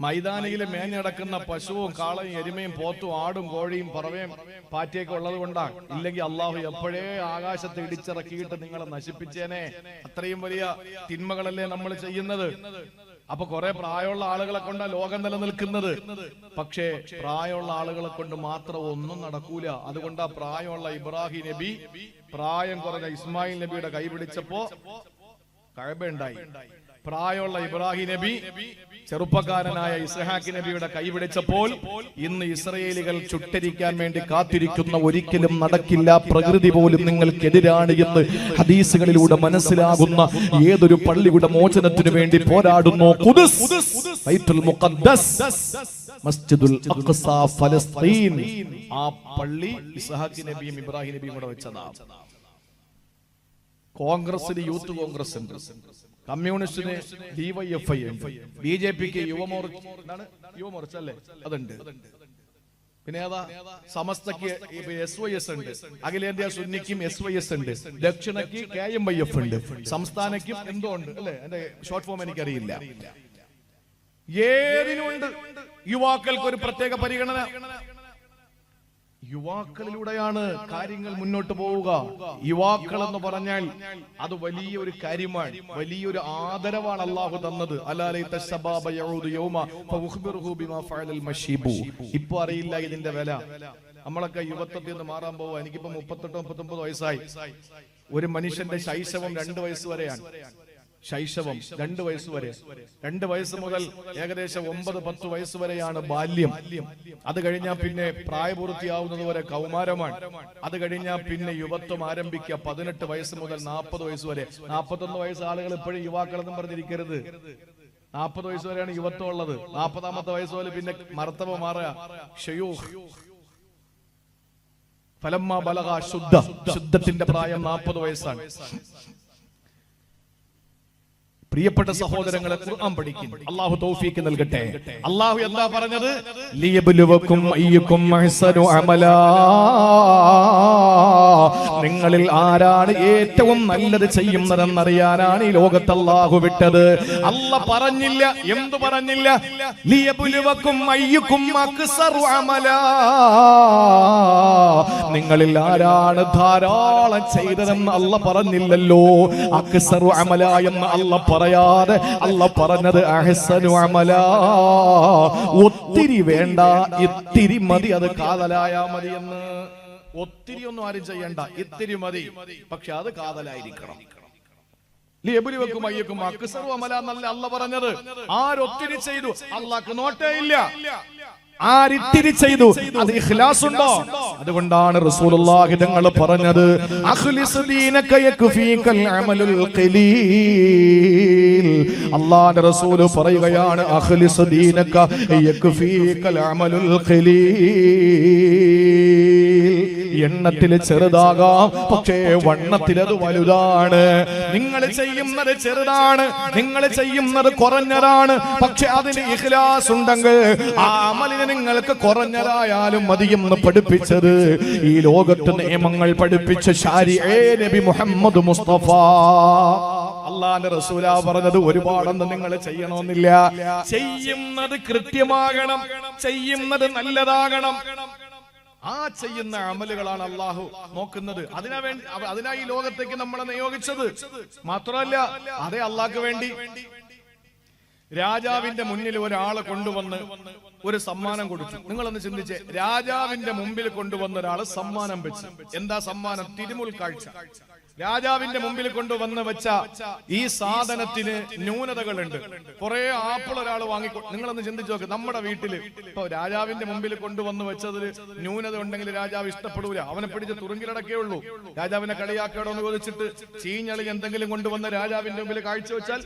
മൈതാനിയിൽ മേഞ്ഞടക്കുന്ന പശുവും കാളയും എരുമയും പോത്തും ആടും കോഴിയും പറവയും പാറ്റിയൊക്കെ ഉള്ളത് കൊണ്ടാ. ഇല്ലെങ്കിൽ അള്ളാഹു എപ്പോഴേ ആകാശത്ത് ഇടിച്ചിറക്കിയിട്ട് നിങ്ങളെ നശിപ്പിച്ചേനെ. അത്രയും വലിയ തിന്മകളല്ലേ നമ്മൾ ചെയ്യുന്നത്. അപ്പൊ കുറെ പ്രായമുള്ള ആളുകളെ കൊണ്ടാ ലോകം നിലനിൽക്കുന്നത്. പക്ഷേ പ്രായമുള്ള ആളുകളെ കൊണ്ട് മാത്രം ഒന്നും നടക്കൂല. അതുകൊണ്ടാ പ്രായമുള്ള ഇബ്രാഹിം നബി പ്രായം കുറഞ്ഞ ഇസ്മായിൽ നബിയുടെ കൈ പിടിച്ചപ്പോ കഴബ ഉണ്ടായി പ്രായമുള്ള ഇബ്രാഹിം നബി ചെറുപ്പക്കാരനായ ഇസ്ഹാഖ് നബിയുടെ കൈപിടിച്ചപ്പോൾ ഇന്ന് ഇസ്രയേലികൾ ചുട്ടരിക്കാൻ വേണ്ടി കാത്തിരിക്കുന്ന ഒരിക്കലും നടക്കില്ല. പ്രകൃതി പോലും നിങ്ങൾക്കെതിരാണ് എന്ന് ഹദീസുകളിലൂടെ മനസ്സിലാകുന്ന ഏതൊരു പള്ളിയുടെ മോചനത്തിനു വേണ്ടി പോരാടുന്നു. മസ്ജിദുൽ അഖ്സ ഫലസ്തീൻ. ആ പള്ളി നബിയും ഇബ്രാഹിം നബിയും കോൺഗ്രസിന് യൂത്ത് കോൺഗ്രസ് കമ്മ്യൂണിസ്റ്റിന് ഡിവൈഎഫ്ഐ ഉണ്ട്. ബി ജെ പിക്ക് യുവമോർച്ച യുവമോർച്ച അല്ലേ? അതുണ്ട്. പിന്നെ ഏതാ? സമസ്തക്ക് എസ് വൈ എസ് ഉണ്ട്. അഖിലേന്ത്യാ സുന്നിക്കും എസ് വൈ എസ് ഉണ്ട്. ദക്ഷിണയ്ക്ക് കെ എം വൈ എഫ് ഉണ്ട്. സംസ്ഥാനക്കും എന്തോ ഉണ്ട് അല്ലേ? എന്റെ ഷോർട്ട് ഫോം എനിക്കറിയില്ല. ഏതിനുണ്ട്? യുവാക്കൾക്ക് ഒരു പ്രത്യേക പരിഗണന. യുവാക്കളിലൂടെയാണ് കാര്യങ്ങൾ മുന്നോട്ട് പോവുക. യുവാക്കൾ എന്ന് പറഞ്ഞാൽ അത് വലിയ ഒരു കാര്യമാണ്. വലിയൊരു ആദരവാണ് അള്ളാഹു തന്നത്. ഇപ്പൊ അറിയില്ല ഇതിന്റെ വില. നമ്മളൊക്കെ യുവത്വത്തിൽ നിന്ന് മാറാൻ പോവുക. എനിക്കിപ്പോ മുപ്പത്തെട്ട് മുപ്പത്തൊമ്പത് വയസ്സായി. ഒരു മനുഷ്യന്റെ ശൈശവം രണ്ട് വയസ്സ് വരെയാണ്. ശൈശവം രണ്ട് വയസ്സ് വരെ. രണ്ട് വയസ്സ് മുതൽ ഏകദേശം ഒമ്പത് പത്ത് വയസ്സ് വരെയാണ് ബാല്യം. അത് കഴിഞ്ഞാൽ പിന്നെ പ്രായപൂർത്തിയാവുന്നത് വരെ കൗമാരമാണ്. അത് കഴിഞ്ഞാൽ പിന്നെ യുവത്വം ആരംഭിക്കുക. പതിനെട്ട് വയസ്സ് മുതൽ നാൽപ്പത് വയസ്സ് വരെ. നാൽപ്പത്തൊന്ന് വയസ്സ് ആളുകൾ ഇപ്പോഴും യുവാക്കളെന്നും പറഞ്ഞിരിക്കരുത്. നാൽപ്പത് വയസ്സ് വരെയാണ് യുവത്വം ഉള്ളത്. നാൽപ്പതാമത്തെ വയസ്സ് പോലെ പിന്നെ മർത്തവ മാറുക. ഫലമ്മ ബലക ശുദ്ധ. ശുദ്ധത്തിന്റെ പ്രായം നാൽപ്പത് വയസ്സാണ്. പ്രിയപ്പെട്ട സഹോദരങ്ങളെ ഖുർആൻ പഠിക്കും. അള്ളാഹു തൗഫീക്ക് നൽകട്ടെ. അള്ളാഹു എന്താ പറഞ്ഞത്? ലിയബ്ലുവക്കും അയ്യക്കും അഹ്സനു അമല. നിങ്ങളിൽ ആരാണ് ഏറ്റവും നല്ലത് ചെയ്യുന്നതെന്നറിയാനാണ് ഈ ലോകത്ത് അല്ലാഹു വിട്ടത്. അല്ല പറഞ്ഞില്ല. എന്തു പറഞ്ഞില്ല? ലിയബുലുവക്കും അയ്യുക്കും അക്സറു അമല. നിങ്ങളിൽ ആരാണ് ധാരാളം ചെയ്തതെന്ന് അല്ല പറഞ്ഞില്ലല്ലോ. അക്സറു അമല എന്ന് അല്ല പറയാതെ അല്ല പറഞ്ഞത് അഹ്സനു അമല. ഒത്തിരി വേണ്ട ഇത്തിരി മതി അത് കാതലായാ മതി എന്ന്. ഒത്തിരി ഒന്നും ആരും ചെയ്യണ്ട ഇത്തിരി മതി. പക്ഷെ അത് കാതലായിരിക്കണം ും. അയ്യക്കും അക്സറു അമല എന്നല്ല അല്ല പറഞ്ഞത്. ആരൊത്തിരി ചെയ്തു അള്ളാക്ക് നോട്ടേ ഇല്ല. ആരിത്തിരി ചെയ്തു അത് ഇഖ്ലാസ് ഉണ്ടോ അതുകൊണ്ടാണ് റസൂലുള്ളാഹി തങ്ങൾ പറഞ്ഞത് അഖ്ലിസ് ദീനക യക്ഫീകൽ അമലുൽ ഖലീൽ. അല്ലാഹുവിന്റെ റസൂൽ പറയുകയാണ് അഖ്ലിസ് ദീനക യക്ഫീകൽ അമലുൽ ഖലീൽ. എണ്ണത്തിൽ ചെറുതാകാം. പക്ഷേ വണ്ണത്തിൽ അത് വലുതാണ്. നിങ്ങൾ ചെയ്യുന്നത് ചെറുതാണ്. നിങ്ങൾ ചെയ്യുന്നത് കുറഞ്ഞതാണ്. പക്ഷെ അതിന് ഇഖ്ലാസ് ഉണ്ടെങ്കിൽ ആ അമലിന് നിങ്ങൾക്ക് കുറഞ്ഞതായാലും മതിയെന്ന് പഠിപ്പിച്ചത്. ഈ ലോകത്ത് നിയമങ്ങൾ പഠിപ്പിച്ച ഷാരി നബി മുഹമ്മദ് മുസ്തഫ. അള്ളാന്റെ റസൂല പറഞ്ഞത് ഒരുപാടൊന്നും നിങ്ങൾ ചെയ്യണമെന്നില്ല. ചെയ്യുന്നത് കൃത്യമാകണം. ചെയ്യുന്നത് നല്ലതാകണം. ആ ചെയ്യുന്ന അമലുകളാണ് അള്ളാഹു നോക്കുന്നത്. അതിനാ വേണ്ടി അതിനായി ഈ ലോകത്തേക്ക് നമ്മളെ നിയോഗിച്ചത്. മാത്രമല്ല അതേ അള്ളാഹ്ക്ക് വേണ്ടി രാജാവിന്റെ മുന്നിൽ ഒരാളെ കൊണ്ടുവന്ന് ഒരു സമ്മാനം കൊടുത്തു. നിങ്ങളൊന്ന് ചിന്തിച്ചേ രാജാവിന്റെ മുമ്പിൽ കൊണ്ടുവന്ന ഒരാൾ സമ്മാനം വെച്ച്. എന്താ സമ്മാനം? തിരുമുൽ കാഴ്ച രാജാവിന്റെ മുമ്പിൽ കൊണ്ടുവന്ന് വെച്ച ഈ സാധനത്തിന് ന്യൂനതകളുണ്ട്. കുറെ ആപ്പിൾ ഒരാൾ വാങ്ങിക്കോ നിങ്ങളൊന്ന് ചിന്തിച്ചു നോക്ക് നമ്മുടെ വീട്ടിൽ ഇപ്പൊ രാജാവിന്റെ മുമ്പിൽ കൊണ്ടുവന്ന് വെച്ചതിൽ ന്യൂനത ഉണ്ടെങ്കിൽ രാജാവ് ഇഷ്ടപ്പെടൂല. അവനെ പിടിച്ച് തുറുങ്കിലടക്കേ ഉള്ളൂ. രാജാവിനെ കളിയാക്കണോ എന്ന് ചോദിച്ചിട്ട് ചീഞ്ഞളി എന്തെങ്കിലും കൊണ്ടുവന്ന് രാജാവിന്റെ മുമ്പിൽ കാഴ്ചവെച്ചാൽ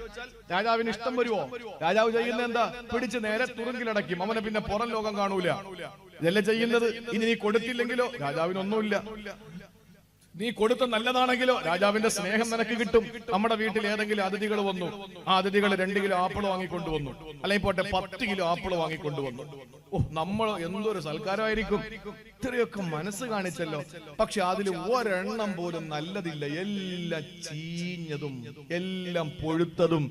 രാജാവിന് ഇഷ്ടം വരുമോ രാജാവ് ചെയ്യുന്ന എന്താ? പിടിച്ച് നേരെ തുറുങ്കിലടക്കും അവനെ പിന്നെ പുറം ലോകം കാണൂല. ഇതല്ലേ ചെയ്യുന്നത്? ഇനി നീ കൊടുത്തില്ലെങ്കിലോ? രാജാവിനൊന്നുമില്ല. നീ കൊടുത്ത നല്ലതാണെങ്കിലോ രാജാവിന്റെ സ്നേഹം നിനക്ക് കിട്ടും. നമ്മുടെ വീട്ടിൽ ഏതെങ്കിലും അതിഥികൾ വന്നു. ആ അതിഥികൾ രണ്ട് കിലോ ആപ്പിൾ വാങ്ങിക്കൊണ്ടുവന്നു അല്ലെങ്കിൽ പോട്ടെ പത്ത് കിലോ ആപ്പിൾ വാങ്ങിക്കൊണ്ടുവന്നു ഓ നമ്മൾ എന്തൊരു സൽക്കാരമായിരിക്കും ഇത്രയൊക്കെ മനസ്സ് കാണിച്ചല്ലോ. പക്ഷെ അതിൽ ഒരെണ്ണം പോലും നല്ലതില്ല. എല്ലാം ചീഞ്ഞതും എല്ലാം പൊഴുത്തതും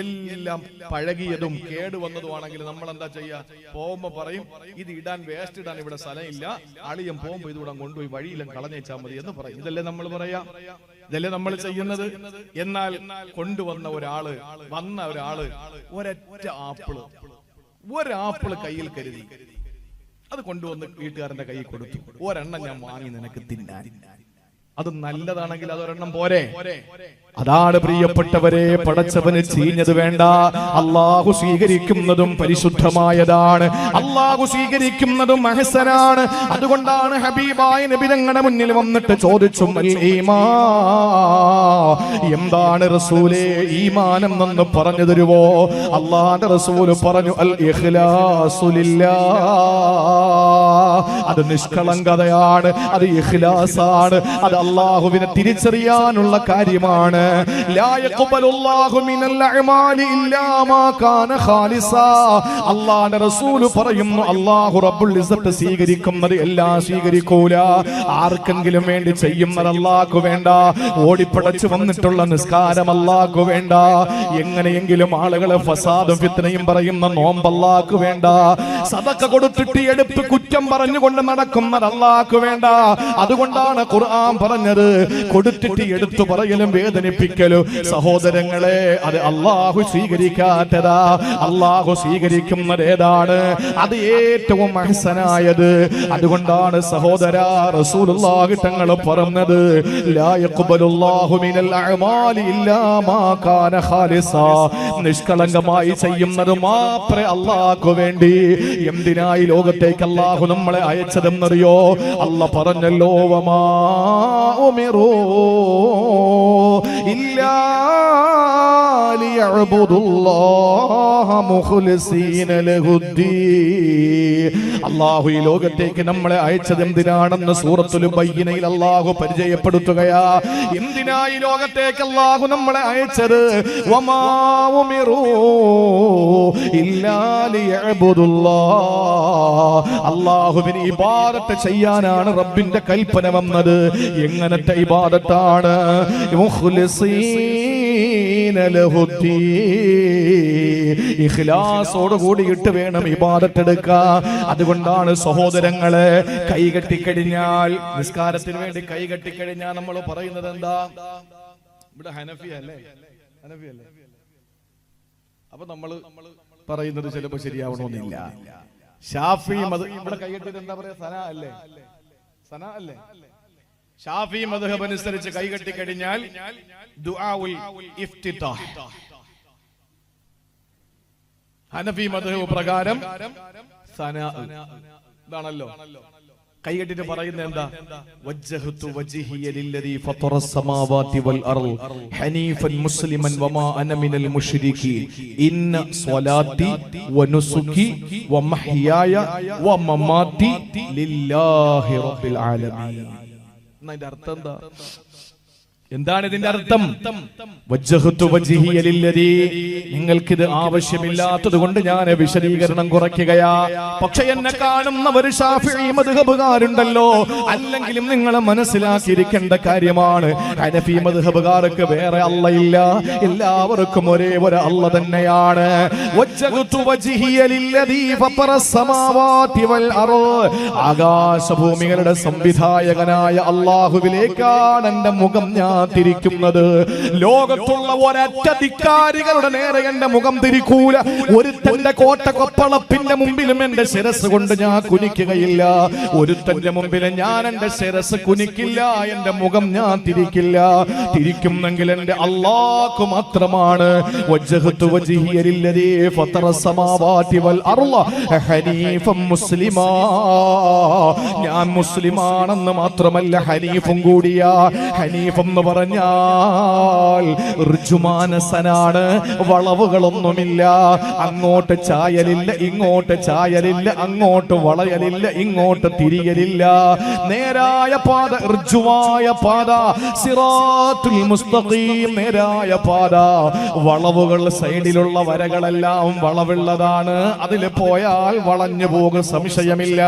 എല്ലാം പഴകിയതും കേടുവന്നതുമാണെങ്കിൽ നമ്മൾ എന്താ ചെയ്യാ? പോകുമ്പോ പറയും ഇത് ഇടാൻ വേസ്റ്റ് ഇടാൻ ഇവിടെ സ്ഥലമില്ല. അളിയും പോകുമ്പോ ഇതിവിടെ കൊണ്ടുപോയി വഴിയിലും കളഞ്ഞേച്ചാൽ മതി എന്ന് പറയും. ഇതല്ലേ നമ്മൾ പറയാം? ഇതല്ലേ നമ്മൾ ചെയ്യുന്നത്? എന്നാൽ കൊണ്ടുവന്ന ഒരാൾ വന്ന ഒരാൾ ഒരൊറ്റ ആപ്പിൾ ഒരാപ്പിൾ കയ്യിൽ കരുതി. അത് കൊണ്ടുവന്ന് വീട്ടുകാരന്റെ കയ്യിൽ കൊടുത്തു. ഒരെണ്ണം ഞാൻ വാങ്ങി നിനക്ക് തിന്നാൻ. അത് നല്ലതാണെങ്കിൽ അതൊരെണ്ണം പോരെ. അതാണ് പ്രിയപ്പെട്ടവരെ പടച്ചവന് ചീഞ്ഞത് വേണ്ട. അള്ളാഹു സ്വീകരിക്കുന്നതും പരിശുദ്ധമായതാണ്. അള്ളാഹു സ്വീകരിക്കുന്നതും മഹസനാണ്. അതുകൊണ്ടാണ് ഹബീബായ നബി തങ്ങളുടെ മുന്നിൽ വന്നിട്ട് ചോദിച്ചു? എന്താണ് റസൂലേ ഈമാനം എന്ന് പറഞ്ഞു തരുവോ അള്ളാന്റെ റസൂൽ പറഞ്ഞു അൽ അത് നിഷ്കളങ്കതയാണ് അത് ഇഖ്ലാസാണ് അത് അള്ളാഹുവിനെ തിരിച്ചറിയാനുള്ള കാര്യമാണ്. ലാ യഖ്ബലുല്ലാഹു മിനൽ അഅമാലി ഇല്ലാ കാന ഖാലിസാ. അള്ളാഹുവിന്റെ റസൂൽ പറയുന്നു അള്ളാഹു റബ്ബുൽ ഇസ്സത്ത് സ്വീകരിക്കുന്നത് എല്ലാം സ്വീകരിക്കൂല. ആർക്കെങ്കിലും വേണ്ടി ചെയ്യുന്നത് അള്ളാഹു വേണ്ട. ഓടിപ്പടച്ചു വന്നിട്ടുള്ള നിസ്കാരം അള്ളാഹു വേണ്ട. എങ്ങനെയെങ്കിലും ആളുകളെ ഫസാദും ഫിത്നയും പറയുന്ന നോമ്പ് അള്ളാഹു വേണ്ട. സദക്ക കൊടുത്തിട്ട് എടുപ്പ് കുറ്റം പറഞ്ഞുകൊണ്ട് നടക്കുന്നത് അള്ളാഹ്ക്ക് വേണ്ട. അതുകൊണ്ടാണ് ഖുർആൻ പറഞ്ഞത് കൊടുത്തിട്ട് എടുത്തു പറയലും വേദനിപ്പിക്കലും. സഹോദരങ്ങളെ അത് അള്ളാഹു സ്വീകരിക്കാത്തതാ. അള്ളാഹു സ്വീകരിക്കുന്നത് ഏതാണ്? അത് ഏറ്റവും മനസ്സനായത് അതുകൊണ്ടാണ് സഹോദര റസൂലുള്ളാഹി തങ്ങൾ പറഞ്ഞത് ലാ മിനൽ അഅമാലി ഇല്ലാ മാ കാന നിഷ്കളങ്കമായി ചെയ്യുന്നത് മാത്രമേ അള്ളാഹ്ക്ക് വേണ്ടി എന്തിനായി ലോകത്തേക്ക് അള്ളാഹു നമ്മളെ അയച്ചതെന്നറിയോ അല്ല പറഞ്ഞല്ലോ വമാ ഉമിറൂ ഇല്ലാ ليعبدوا الله مخلصين له الدين അള്ളാഹു ഈ ലോകത്തേക്ക് നമ്മളെ അയച്ചത് എന്തിനാണെന്ന് സൂറത്തുൽ ബയ്യനയിൽ അള്ളാഹു പരിചയപ്പെടുത്തുകയാ. എന്തിനാ ഈ ലോകത്തേക്ക് അള്ളാഹു നമ്മളെ അയച്ചത്. അള്ളാഹുവിന് ഇബാദത്ത് ചെയ്യാനാണ് റബ്ബിന്റെ കൽപ്പന വന്നത്. എങ്ങനത്തെ ഇബാദത്താണ്. ഇഖ്ലാസോട് കൂടിയിട്ട് വേണം ഇബാദത്ത് എടുക്കാൻ അതുകൊണ്ടാണ് സഹോദരങ്ങളെ കൈകെട്ടിക്കഴിഞ്ഞാൽ നിസ്കാരത്തിന് വേണ്ടി കൈ കെട്ടിക്കഴിഞ്ഞാൽ നമ്മൾ പറയുന്നത് എന്താ? ഇവിടെ ഹനഫി അല്ലേ? അല്ലേ? അപ്പൊ നമ്മൾ പറയുന്നത് ചിലപ്പോ ശരിയാവണമെന്നില്ല. ഷാഫി മത ഇവിടെ കൈകെട്ടിട്ട് എന്താ പറയാ? സന അല്ലേ? സന അല്ലേ? ഷാഫി മധുഹബ് അനുസരിച്ച് കൈകെട്ടി കഴിഞ്ഞാൽ ഹനഫി മധുഹബ് പ്രകാരം സന ഇതാണല്ലോ. കൈ കെട്ടിട്ട് പറയുന്നത് എന്താ? വജ്ജഹ്തു വജ്ഹിയ ലില്ലദീ ഫത്തറ സമാവാതി വൽ അർൾ ഹനീഫൻ മുസ്ലിമൻ വമാ അന മിനൽ മുശ്രികീൻ ഇന്ന സ്വലാത്തി വനുസുകി വമഹ്യായ വമമാതി ലില്ലാഹി റബ്ബിൽ ആലമീൻ. എന്നതിന്റെ അർത്ഥം എന്താ? എന്താണ് ഇതിന്റെ അർത്ഥം? നിങ്ങൾക്കിത് ആവശ്യമില്ലാത്തത് കൊണ്ട് ഞാൻ വിശദീകരണം കുറയ്ക്കുകയാ. പക്ഷെ എന്നെ കാണുന്നവർ മധുഹബുകാരുണ്ടല്ലോ. അല്ലെങ്കിലും നിങ്ങൾ മനസ്സിലാക്കിയിരിക്കേണ്ട കാര്യമാണ്. ഹനഫി മധുഹബുകാർക്ക് വേറെ അല്ലയില്ല എല്ലാവർക്കും ഒരേ ഒരു അല്ല തന്നെയാണ്. ആകാശഭൂമികളുടെ സംവിധായകനായ അള്ളാഹുവിലേക്കാണ് എന്റെ മുഖം ഞാൻ കാത്തിരിക്കുന്നത് ലോകത്തുള്ള ഒരറ്റധികാരികളുടെ നേരെ എന്റെ മുഖം തിരിക്കൂല. ഒരുത്തന്റെ കോട്ട കൊപ്പളപ്പിന്റെ മുമ്പിലും എന്റെ ശിരസ് കൊണ്ട് ഞാൻ കുനിക്കുകയില്ല. ഒരുത്തന്റെ മുമ്പിൽ ഞാൻ എന്റെ ശിരസ് കുനിക്കില്ല. എന്റെ മുഖം ഞാൻ തിരിക്കില്ല. തിരിക്കുന്നെങ്കിൽ എന്റെ അള്ളാഹു മാത്രമാണ്. ഞാൻ മുസ്ലിമാണെന്ന് മാത്രമല്ല ഹനീഫും കൂടിയ. ഹനീഫ് എന്ന് പറഞ്ഞാൽ വളവുകളൊന്നുമില്ല. അങ്ങോട്ട് ചായലില്ല ഇങ്ങോട്ട് ചായലില്ല അങ്ങോട്ട് വളയലില്ല ഇങ്ങോട്ട് തിരിയലില്ല. നേരായ പാത ഋജുവായ പാത സിറാത്തുൽ മുസ്തഖീം നേരായ പാത. വളവുകൾ സൈഡിലുള്ള വരകളെല്ലാം വളവുള്ളതാണ്. അതിൽ പോയാൽ വളഞ്ഞു പോകും സംശയമില്ല.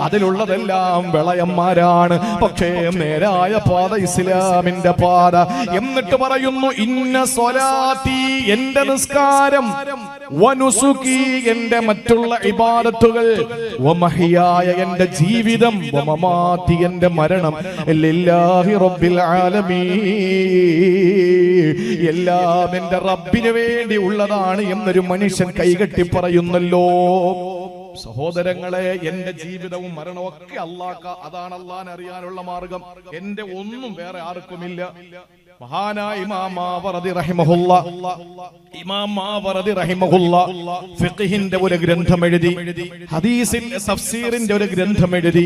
അതിലുള്ളതെല്ലാം വിളയന്മാരാണ്. പക്ഷേ നേരായ പാത ഇസ്ലാമിന്റെ പാത എന്നിട്ട് പറയുന്നു ഇന്ന സ്വലാത്തി എന്റെ നിസ്കാരം. വനുസുക്കി എന്റെ മറ്റുള്ള ഇബാദത്തുകൾ. വമഹിയായ എന്റെ ജീവിതം. വമമാതി എന്റെ മരണം. ലില്ലാഹി റബ്ബിൽ ആലമീൻ. എല്ലാം എന്റെ റബ്ബിന് വേണ്ടി ഉള്ളതാണ് എന്നൊരു മനുഷ്യൻ കൈകെട്ടി പറയുന്നല്ലോ. സഹോദരങ്ങളെ എന്റെ ജീവിതവും മരണവും ഒക്കെ അള്ളാക്ക അതാണ് അള്ളാൻ അറിയാനുള്ള മാർഗം. എന്റെ ഒന്നും വേറെ ആർക്കുമില്ല. മഹാനായ ഇമാം മാവറദി റഹിമഹുല്ല ഇമാം മാവറദി റഹിമഹുല്ല ഫിഖ്ഹിന്റെ ഒരു ഗ്രന്ഥം എഴുതി ഹദീസിന്റെ തഫ്സീറിന്റെ ഒരു ഗ്രന്ഥം എഴുതി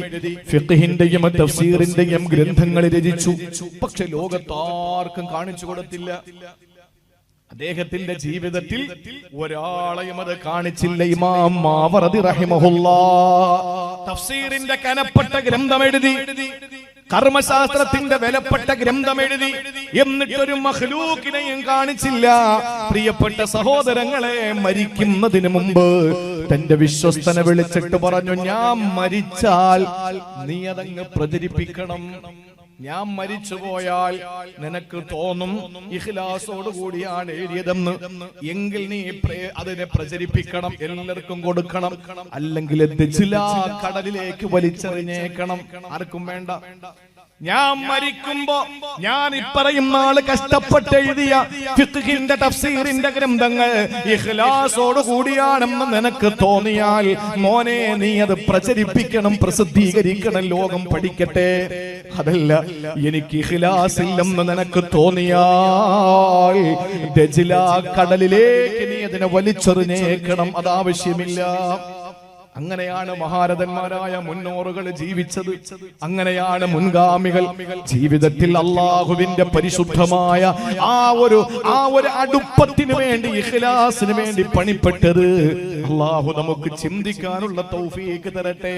ഫിഖ്ഹിന്റെയും തഫ്സീറിന്റെയും ഗ്രന്ഥങ്ങൾ രചിച്ചു. പക്ഷെ ലോകത്താർക്കും കാണിച്ചു കൊടുത്തില്ല. അദ്ദേഹത്തിന്റെ ജീവിതത്തിൽ ഒരാളെയും അത് കാണിച്ചില്ല ഇമാം മാവറതി റഹിമഹുല്ല. തഫ്സീറിന്റെ കനപ്പെട്ട ഗ്രന്ഥം എഴുതി കർമ്മശാസ്ത്രത്തിന്റെ വിലപ്പെട്ട ഗ്രന്ഥം എഴുതി എന്നിട്ടൊരു മഹ്ലൂക്കിനെയും കാണിച്ചില്ല. പ്രിയപ്പെട്ട സഹോദരങ്ങളെ മരിക്കുന്നതിന് മുമ്പ് തന്റെ വിശ്വസ്തനെ വിളിച്ചിട്ട് പറഞ്ഞു ഞാൻ മരിച്ചാൽ നീ അതങ്ങ് പ്രചരിപ്പിക്കണം. ഞാൻ മരിച്ചു പോയാൽ നിനക്ക് തോന്നും ഇഖ്ലാസോട് കൂടിയാണ് എഴുതിയതെന്ന്. എങ്കിൽ നീ അതിനെ പ്രചരിപ്പിക്കണം എല്ലാവർക്കും കൊടുക്കണം അല്ലെങ്കിൽ കടലിലേക്ക് വലിച്ചെറിഞ്ഞേക്കണം. ആർക്കും വേണ്ട. ഞാൻ മരിക്കുമ്പോ ഞാൻ ഇപ്പറയുന്ന ആൾ കഷ്ടപ്പെട്ട് എഴുതിയ ഫിഖിന്റെ തഫ്സീറിന്റെ ഗ്രന്ഥങ്ങൾ ഇഖ്ലാസോട് കൂടിയാണെന്ന് നിനക്ക് തോന്നിയാൽ മോനെ നീ അത് പ്രചരിപ്പിക്കണം പ്രസിദ്ധീകരിക്കണം ലോകം പഠിക്കട്ടെ. അതല്ല എനിക്ക് ഇഖ്ലാസ് ഇല്ലെന്ന് നിനക്ക് തോന്നിയാൽ ദജ്ലാ കടലിലേക്ക് നീ അതിനെ വലിച്ചെറിഞ്ഞേക്കണം. അത് ആവശ്യമില്ല അങ്ങനെയാണ് മഹാരഥന്മാരായ മുന്നോറുകൾ ജീവിച്ചത്. അങ്ങനെയാണ് മുൻഗാമികൾ ജീവിതത്തിൽ അള്ളാഹുവിന്റെ പരിശുദ്ധമായ ആ ഒരു ആ ഒരു അടുപ്പത്തിന് വേണ്ടി ഇഖ്ലാസിന് വേണ്ടി പണിപ്പെട്ടത്. അള്ളാഹു നമുക്ക് ചിന്തിക്കാനുള്ള തൗഫീക്ക് തരട്ടെ.